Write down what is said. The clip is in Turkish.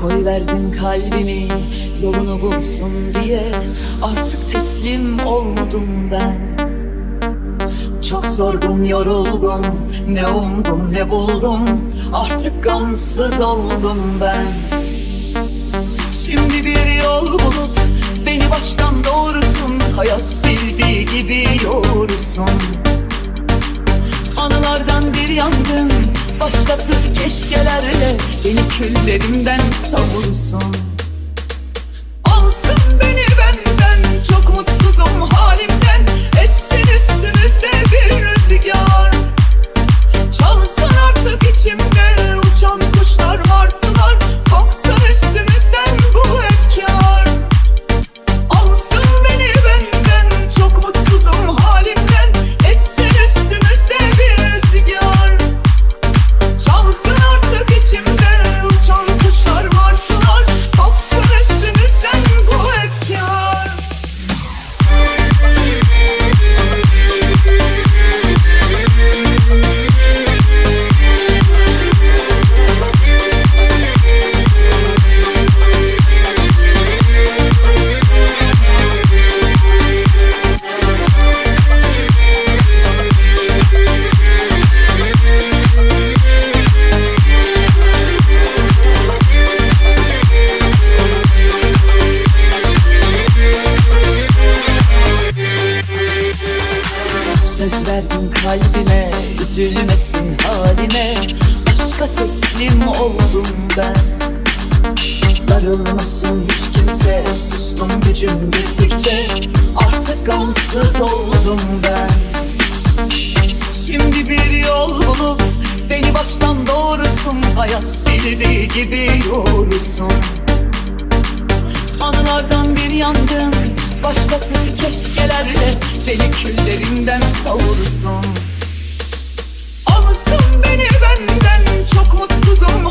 Koy verdin kalbimi yolunu bulsun diye. Artık teslim oldum ben. Çok sordum yoruldum. Ne umdum ne buldum? Artık gamsız oldum ben. Şimdi bir yol bulup Beni baştan doğrusun Hayat bildiği gibi yoğursun. Anılardan yangın Başlatır keşkelerle Beni küllerimden savursun Söz verdim kalbime Üzülmesin halime. Aşka teslim oldum ben. Darılmasın hiç kimse Sustum gücüm gittikçe. Artık gamsız oldum ben. Şimdi bir yol bulup Beni baştan doğrusun. Hayat bildiği gibi yoğursun Anılardan bir yangın Başlatır keşkelerle. Beni küllerimden savursun Alsın beni benden Çok mutsuzum